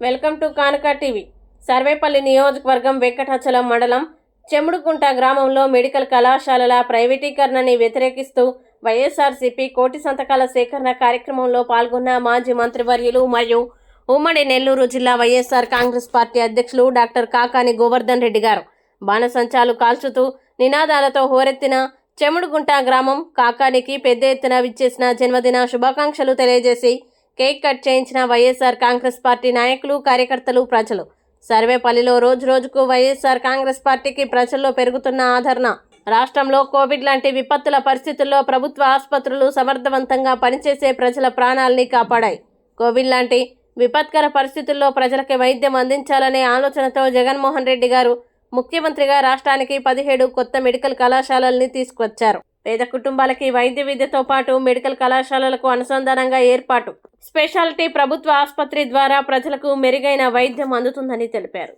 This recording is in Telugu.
Welcome to Kanaka TV. Sarvepalli నియోజకవర్గం వెంకటాచలం మండలం చెముడుకుంట గ్రామంలో మెడికల్ కళాశాలల ప్రైవేటీకరణని వ్యతిరేకిస్తూ వైఎస్ఆర్సీపీ కోటి సంతకాల సేకరణ కార్యక్రమంలో పాల్గొన్న మాజీ మంత్రివర్యులు మరియు ఉమ్మడి నెల్లూరు జిల్లా వైఎస్ఆర్ కాంగ్రెస్ పార్టీ అధ్యక్షులు డాక్టర్ కాకాని గోవర్ధన్ రెడ్డి గారు. బాణసంచాలు కాల్చుతూ నినాదాలతో హోరెత్తిన చెముడుగుంట గ్రామం కాకానికి పెద్ద ఎత్తున విచ్చేసిన జన్మదిన శుభాకాంక్షలు తెలియజేసి కేక్ కట్ చేయించిన వైఎస్ఆర్ కాంగ్రెస్ పార్టీ నాయకులు కార్యకర్తలు ప్రజలు. సర్వేపల్లిలో రోజు రోజుకు వైఎస్ఆర్ కాంగ్రెస్ పార్టీకి ప్రజల్లో పెరుగుతున్న ఆదరణ. రాష్ట్రంలో కోవిడ్ లాంటి విపత్తుల పరిస్థితుల్లో ప్రభుత్వ ఆసుపత్రులు సమర్థవంతంగా పనిచేసే ప్రజల ప్రాణాల్ని కాపాడాయి. కోవిడ్ లాంటి విపత్కర పరిస్థితుల్లో ప్రజలకి వైద్యం అందించాలనే ఆలోచనతో జగన్మోహన్ రెడ్డి గారు ముఖ్యమంత్రిగా రాష్ట్రానికి పదిహేడు కొత్త మెడికల్ కళాశాలల్ని తీసుకొచ్చారు. పేద కుటుంబాలకి వైద్య విద్యతో పాటు మెడికల్ కళాశాలలకు అనుసంధానంగా ఏర్పాటు. స్పెషాలిటీ ప్రభుత్వ ఆసుపత్రి ద్వారా ప్రజలకు మెరుగైన వైద్యం అందుతుందని తెలిపారు.